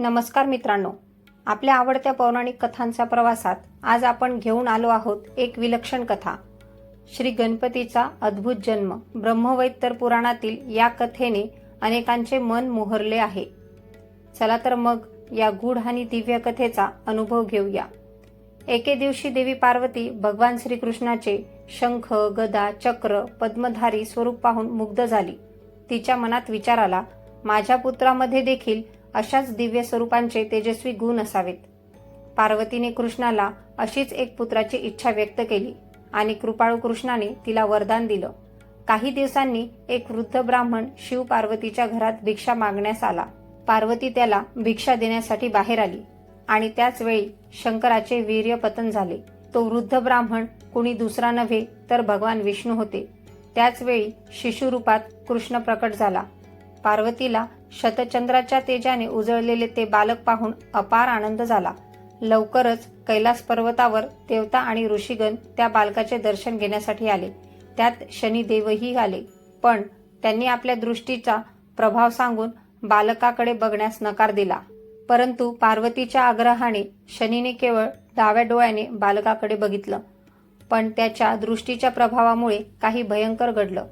नमस्कार मित्रांनो. आपल्या आवडत्या पौराणिक कथांच्या प्रवासात आज आपण घेऊन आलो आहोत एक विलक्षण कथा. श्री गणपतीचा अद्भुत जन्म ब्रह्मवैत्तर पुराणातील या कथेने अनेकांचे मन मोहरले आहे. चला तर मग या गूढ आणि दिव्य कथेचा अनुभव घेऊया. एके दिवशी देवी पार्वती भगवान श्रीकृष्णाचे शंख गदा चक्र पद्मधारी स्वरूप पाहून मुग्ध झाली. तिच्या मनात विचार आला माझ्या पुत्रामध्ये देखील अशाच दिव्य स्वरूपांचे तेजस्वी गुण असावेत. पार्वतीने कृष्णाला अशीच एक पुत्राची इच्छा व्यक्त केली आणि कृपाळू कृष्णाने तिला वरदान दिलं. काही दिवसांनी एक वृद्ध ब्राह्मण शिव पार्वतीच्या घरात भिक्षा मागण्यास आला. पार्वती त्याला भिक्षा देण्यासाठी बाहेर आली आणि त्याचवेळी शंकराचे वीर्य पतन झाले. तो वृद्ध ब्राह्मण कुणी दुसरा नव्हे तर भगवान विष्णू होते. त्याचवेळी शिशुरूपात कृष्ण प्रकट झाला. पार्वतीला शतचंद्राच्या तेजाने उजळलेले ते बालक पाहून अपार आनंद झाला. लवकरच कैलास पर्वतावर देवता आणि ऋषीगण त्या बालकाचे दर्शन घेण्यासाठी आले. त्यात शनिदेवही आले. पण त्यांनी आपल्या दृष्टीचा प्रभाव सांगून बालकाकडे बघण्यास नकार दिला. परंतु पार्वतीच्या आग्रहाने शनीने केवळ डाव्या डोळ्याने बालकाकडे बघितलं. पण त्याच्या दृष्टीच्या प्रभावामुळे काही भयंकर घडलं.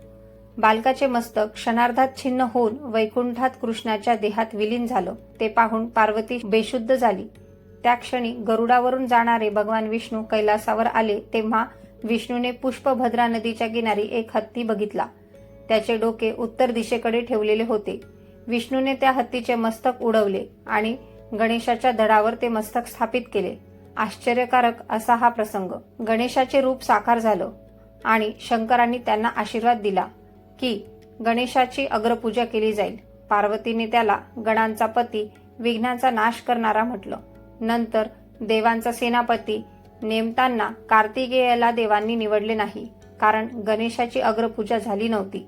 बालकाचे मस्तक क्षणार्धात छिन्न होऊन वैकुंठात कृष्णाच्या देहात विलीन झालं. ते पाहून पार्वती बेशुद्ध झाली. त्या क्षणी गरुडावरून जाणारे भगवान विष्णू कैलासावर आले तेव्हा विष्णूने पुष्पभद्रा नदीच्या किनारी एक हत्ती बघितला. त्याचे डोके उत्तर दिशेकडे ठेवलेले होते. विष्णूने त्या हत्तीचे मस्तक उडवले आणि गणेशाच्या धडावर ते मस्तक स्थापित केले. आश्चर्यकारक असा हा प्रसंग. गणेशाचे रूप साकार झालं आणि शंकरांनी त्यांना आशीर्वाद दिला. की गणेशाची अग्रपूजा केली जाईल. पार्वतीने त्याला गणांचा पती विघ्नांचा नाश करणारा म्हटलं. नंतर देवांचा सेनापती नेमताना कार्तिकेयाला देवांनी निवडले नाही कारण गणेशाची अग्रपूजा झाली नव्हती.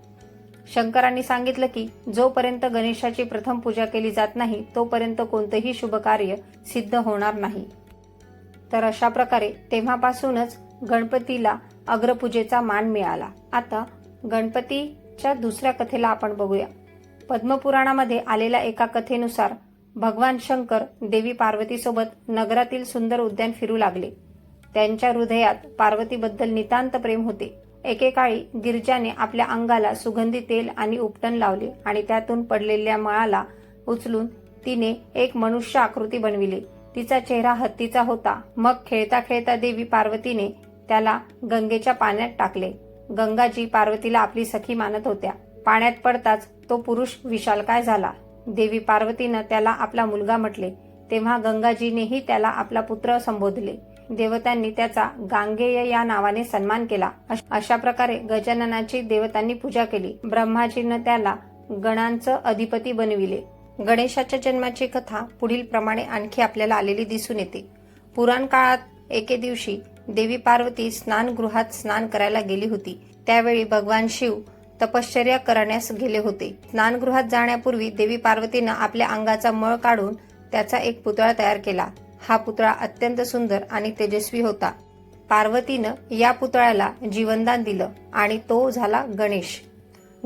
शंकरांनी सांगितलं की जोपर्यंत गणेशाची प्रथम पूजा केली जात नाही तोपर्यंत कोणतंही शुभ कार्य सिद्ध होणार नाही. तर अशा प्रकारे तेव्हापासूनच गणपतीला अग्रपूजेचा मान मिळाला. आता गणपती च्या दुसऱ्या कथेला आपण बघूया. पद्मपुराणामध्ये आलेल्या एका कथेनुसार भगवान शंकर देवी पार्वतीसोबत नगरातील सुंदर उद्यान फिरू लागले. त्यांच्या हृदयात पार्वतीबद्दल नितांत प्रेम होते. एकेकाळी गिरजाने आपल्या अंगाला सुगंधी तेल आणि उपटन लावले आणि त्यातून पडलेल्या मळाला उचलून तिने एक मनुष्य आकृती बनविली. तिचा चेहरा हत्तीचा होता. मग खेळता खेळता देवी पार्वतीने त्याला गंगेच्या पाण्यात टाकले. गंगाजी पार्वतीला आपली सखी मानत होत्या. पाण्यात पडताच तो पुरुष विशालकाय झाला. देवी पार्वतीनं त्याला आपला मुलगा म्हटले. तेव्हा गंगाजीनेही त्याला आपला पुत्र संबोधले. देवतांनी त्याचा गांगेय या नावाने सन्मान केला. अश- अशा प्रकारे गजाननाची देवतांनी पूजा केली. ब्रह्माजीनं त्याला गणांचं अधिपती बनविले. गणेशाच्या जन्माची कथा पुढील प्रमाणे आणखी आपल्याला आलेली दिसून येते. पुराण काळात एके दिवशी देवी पार्वती स्नानगृहात स्नान करायला गेली होती. त्यावेळी भगवान शिव तपश्चर्या करण्यास गेले होते. स्नानगृहात जाण्यापूर्वी देवी पार्वतीनं आपल्या अंगाचा मळ काढून त्याचा एक पुतळा तयार केला. हा पुतळा अत्यंत सुंदर आणि तेजस्वी होता. पार्वतीनं या पुतळ्याला जीवनदान दिलं आणि तो झाला गणेश.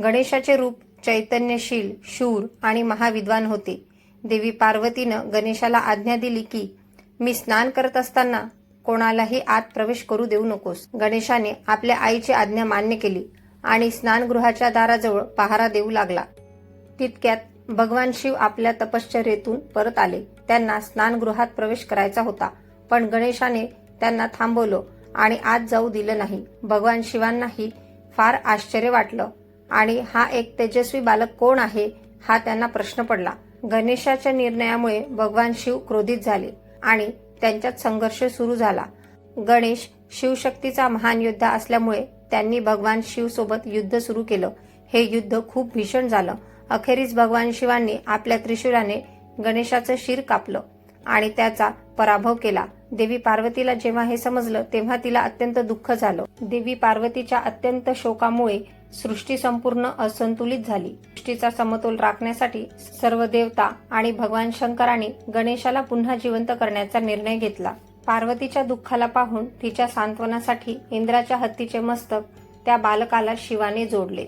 गणेशाचे रूप चैतन्यशील शूर आणि महाविद्वान होते. देवी पार्वतीनं गणेशाला आज्ञा दिली की मी स्नान करत असताना कोणालाही आत प्रवेश करू देऊ नकोस. गणेशाने आपल्या आईची आज्ञा मान्य केली आणि स्नानगृहाच्या दाराजवळ पहारा देऊ लागला. तितक्यात भगवान शिव आपल्या तपश्चर्येतून परत आले. त्यांना स्नानगृहात प्रवेश करायचा होता पण गणेशाने त्यांना थांबवलं आणि आत जाऊ दिलं नाही. भगवान शिवांनाही फार आश्चर्य वाटलं. आणि हा एक तेजस्वी बालक कोण आहे हा त्यांना प्रश्न पडला. गणेशाच्या निर्णयामुळे भगवान शिव क्रोधित झाले आणि त्यांच्यात संघर्ष सुरू झाला. गणेश शिवशक्तीचा महान योद्धा असल्यामुळे त्यांनी भगवान शिवसोबत युद्ध सुरू केलं. हे युद्ध खूप भीषण झालं. अखेरीस भगवान शिवांनी आपल्या त्रिशूलाने गणेशाचं शिर कापलं आणि त्याचा पराभव केला. देवी पार्वतीला जेव्हा हे समजलं तेव्हा तिला अत्यंत दुःख झालं. देवी पार्वतीच्या अत्यंत शोकामुळे सृष्टी संपूर्ण असंतुलित झाली. सृष्टीचा समतोल राखण्यासाठी सर्व देवता आणि भगवान शंकराने गणेशाला पुन्हा जिवंत करण्याचा निर्णय घेतला. पार्वतीच्या दुःखाला पाहून तिच्या सांत्वनासाठी इंद्राच्या हत्तीचे मस्तक त्या बालकाला शिवाने जोडले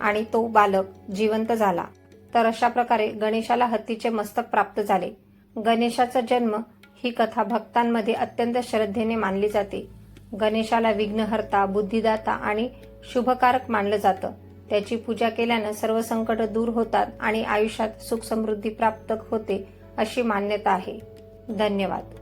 आणि तो बालक जिवंत झाला. तर अशा प्रकारे गणेशाला हत्तीचे मस्तक प्राप्त झाले. गणेशाचा जन्म ही कथा भक्तांमध्ये अत्यंत श्रद्धेने मानली जाते. गणेशाला विघ्नहर्ता बुद्धिदाता आणि शुभकारक मानलं जातं. त्याची पूजा केल्यानं सर्व संकट दूर होतात आणि आयुष्यात सुख समृद्धी प्राप्त होते अशी मान्यता आहे. धन्यवाद.